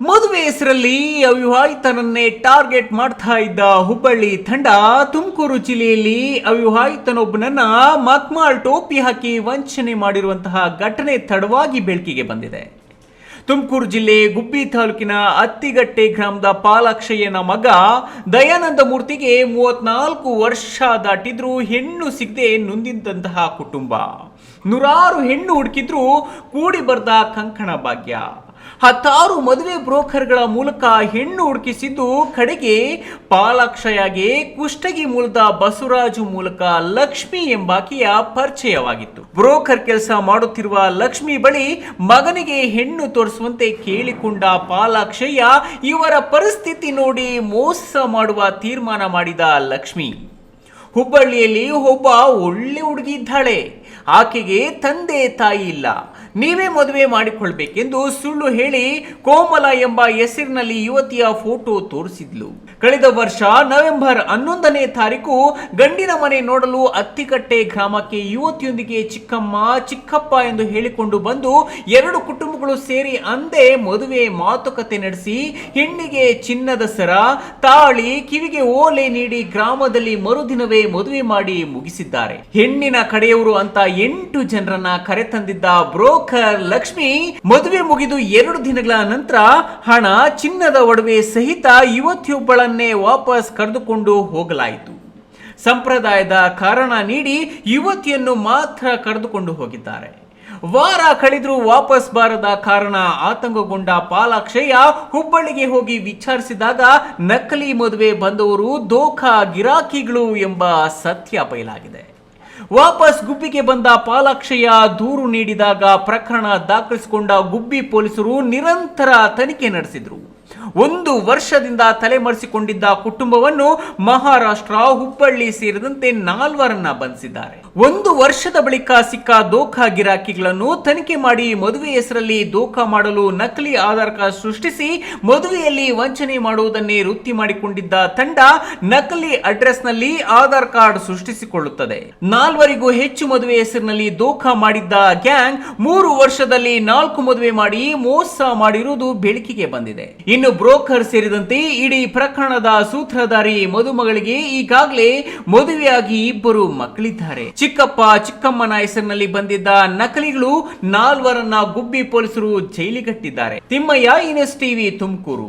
ಮದುವೆ ಹೆಸರಲ್ಲಿ ಅವಿವಾಹಿತನನ್ನೇ ಟಾರ್ಗೆಟ್ ಮಾಡ್ತಾ ಇದ್ದ ಹುಬ್ಬಳ್ಳಿ ತಂಡ ತುಮಕೂರು ಜಿಲ್ಲೆಯಲ್ಲಿ ಅವಿವಾಹಿತನೊಬ್ಬನನ್ನ ಮಕ್ಮಾಲ್ ಟೋಪಿ ಹಾಕಿ ವಂಚನೆ ಮಾಡಿರುವಂತಹ ಘಟನೆ ತಡವಾಗಿ ಬೆಳಕಿಗೆ ಬಂದಿದೆ. ತುಮಕೂರು ಜಿಲ್ಲೆ ಗುಬ್ಬಿ ತಾಲೂಕಿನ ಅತ್ತಿಗಟ್ಟೆ ಗ್ರಾಮದ ಪಾಲಾಕ್ಷಯ್ಯನ ಮಗ ದಯಾನಂದ ಮೂರ್ತಿಗೆ ಮೂವತ್ನಾಲ್ಕು ವರ್ಷ ದಾಟಿದ್ರೂ ಹೆಣ್ಣು ಸಿಗದೆ ನೊಂದಿದ್ದಂತಹ ಕುಟುಂಬ. ನೂರಾರು ಹೆಣ್ಣು ಹುಡುಕಿದ್ರೂ ಕೂಡಿ ಬರ್ದ ಕಂಕಣ ಭಾಗ್ಯ. ಹತ್ತಾರು ಮದುವೆ ಬ್ರೋಕರ್ಗಳ ಮೂಲಕ ಹೆಣ್ಣು ಹುಡುಕಿಸಿದ್ದು ಕಡೆಗೆ ಪಾಲಾಕ್ಷಯಾಗೆ ಕುಷ್ಟಗಿ ಮೂಲದ ಬಸವರಾಜು ಮೂಲಕ ಲಕ್ಷ್ಮಿ ಎಂಬಾಕೆಯ ಪರಿಚಯವಾಗಿತ್ತು. ಬ್ರೋಕರ್ ಕೆಲಸ ಮಾಡುತ್ತಿರುವ ಲಕ್ಷ್ಮಿ ಬಳಿ ಮಗನಿಗೆ ಹೆಣ್ಣು ತೋರಿಸುವಂತೆ ಕೇಳಿಕೊಂಡ ಪಾಲಾಕ್ಷಯ್ಯ ಇವರ ಪರಿಸ್ಥಿತಿ ನೋಡಿ ಮೋಸ ಮಾಡುವ ತೀರ್ಮಾನ ಮಾಡಿದ ಲಕ್ಷ್ಮಿ. ಹುಬ್ಬಳ್ಳಿಯಲ್ಲಿ ಒಬ್ಬ ಒಳ್ಳೆ ಹುಡುಗಿ ಇದ್ದಾಳೆ. ಆಕೆಗೆ ತಂದೆ ತಾಯಿ ಇಲ್ಲ. ನೀವೇ ಮದುವೆ ಮಾಡಿಕೊಳ್ಬೇಕೆಂದು ಸುಳ್ಳು ಹೇಳಿ ಕೋಮಲ ಎಂಬ ಹೆಸರಿನಲ್ಲಿ ಯುವತಿಯ ಫೋಟೋ ತೋರಿಸಿದ್ಲು. ಕಳೆದ ವರ್ಷ ನವೆಂಬರ್ ಹನ್ನೊಂದನೇ ತಾರೀಕು ಗಂಡಿನ ಮನೆ ನೋಡಲು ಅತ್ತಿಕಟ್ಟೆ ಗ್ರಾಮಕ್ಕೆ ಯುವತಿಯೊಂದಿಗೆ ಚಿಕ್ಕಮ್ಮ, ಚಿಕ್ಕಪ್ಪ ಎಂದು ಹೇಳಿಕೊಂಡು ಬಂದು ಎರಡು ಕುಟುಂಬಗಳು ಸೇರಿ ಅಂದೇ ಮದುವೆ ಮಾತುಕತೆ ನಡೆಸಿ ಹೆಣ್ಣಿಗೆ ಚಿನ್ನದ ಸರ, ತಾಳಿ, ಕಿವಿಗೆ ಓಲೆ ನೀಡಿ ಗ್ರಾಮದಲ್ಲಿ ಮರುದಿನವೇ ಮದುವೆ ಮಾಡಿ ಮುಗಿಸಿದ್ದಾರೆ. ಹೆಣ್ಣಿನ ಕಡೆಯವರು ಅಂತ ಎಂಟು ಜನರನ್ನ ಕರೆತಂದಿದ್ದ ಬ್ರೋಕರ್ ಲಕ್ಷ್ಮಿ ಮದುವೆ ಮುಗಿದು ಎರಡು ದಿನಗಳ ನಂತರ ಹಣ ಚಿನ್ನದ ಒಡವೆ ಸಹಿತ ಯುವತಿಯೊಬ್ಬಳನ್ನೇ ವಾಪಸ್ ಕರೆದುಕೊಂಡು ಹೋಗಲಾಯಿತು. ಸಂಪ್ರದಾಯದ ಕಾರಣ ನೀಡಿ ಯುವತಿಯನ್ನು ಮಾತ್ರ ಕರೆದುಕೊಂಡು ಹೋಗಿದ್ದಾರೆ. ವಾರ ಕಳೆದರೂ ವಾಪಸ್ ಬಾರದ ಕಾರಣ ಆತಂಕಗೊಂಡ ಪಾಲಾಕ್ಷಯ್ಯ ಹುಬ್ಬಳ್ಳಿಗೆ ಹೋಗಿ ವಿಚಾರಿಸಿದಾಗ ನಕಲಿ ಮದುವೆ ಬಂದವರು ದೋಖಾ ಗಿರಾಕಿಗಳು ಎಂಬ ಸತ್ಯ ಬಯಲಾಗಿದೆ. ವಾಪಸ್ ಗುಬ್ಬಿಗೆ ಬಂದ ಪಾಲಾಕ್ಷಯ್ಯ ದೂರು ನೀಡಿದಾಗ ಪ್ರಕರಣ ದಾಖಲಿಸಿಕೊಂಡ ಗುಬ್ಬಿ ಪೊಲೀಸರು ನಿರಂತರ ತನಿಖೆ ನಡೆಸಿದರು. ಒಂದು ವರ್ಷದಿಂದ ತಲೆಮರೆಸಿಕೊಂಡಿದ್ದ ಕುಟುಂಬವನ್ನು ಮಹಾರಾಷ್ಟ್ರ ಹುಬ್ಬಳ್ಳಿ ಸೇರಿದಂತೆ ನಾಲ್ವರನ್ನ ಬಂಧಿಸಿದ್ದಾರೆ. ಒಂದು ವರ್ಷದ ಬಳಿಕ ಸಿಕ್ಕ ದೋಖಾ ಗಿರಾಕಿಗಳನ್ನು ತನಿಖೆ ಮಾಡಿ ಮದುವೆ ಹೆಸರಲ್ಲಿ ದೋಖಾ ಮಾಡಲು ನಕಲಿ ಆಧಾರ್ ಕಾರ್ಡ್ ಸೃಷ್ಟಿಸಿ ಮದುವೆಯಲ್ಲಿ ವಂಚನೆ ಮಾಡುವುದನ್ನೇ ವೃತ್ತಿ ಮಾಡಿಕೊಂಡಿದ್ದ ತಂಡ ನಕಲಿ ಅಡ್ರೆಸ್ನಲ್ಲಿ ಆಧಾರ್ ಕಾರ್ಡ್ ಸೃಷ್ಟಿಸಿಕೊಳ್ಳುತ್ತದೆ. ನಾಲ್ವರಿಗೂ ಹೆಚ್ಚು ಮದುವೆ ಹೆಸರಿನಲ್ಲಿ ದೋಖಾ ಮಾಡಿದ್ದ ಗ್ಯಾಂಗ್ ಮೂರು ವರ್ಷದಲ್ಲಿ ನಾಲ್ಕು ಮದುವೆ ಮಾಡಿ ಮೋಸ ಮಾಡಿರುವುದು ಬೆಳಕಿಗೆ ಬಂದಿದೆ. ಬ್ರೋಕರ್ ಸೇರಿದಂತೆ ಇಡೀ ಪ್ರಕರಣದ ಸೂತ್ರಧಾರಿ ಮದುಮಗಳಿಗೆ ಈಗಾಗಲೇ ಮದುವೆಯಾಗಿ ಇಬ್ಬರು ಮಕ್ಕಳಿದ್ದಾರೆ. ಚಿಕ್ಕಪ್ಪ ಚಿಕ್ಕಮ್ಮನ ಹೆಸರಿನಲ್ಲಿ ಬಂದಿದ್ದ ನಕಲಿಗಳು ನಾಲ್ವರನ್ನ ಗುಬ್ಬಿ ಪೊಲೀಸರು ಜೈಲಿಗಟ್ಟಿದ್ದಾರೆ. ತಿಮ್ಮಯ್ಯ ಟಿವಿ, ತುಮಕೂರು.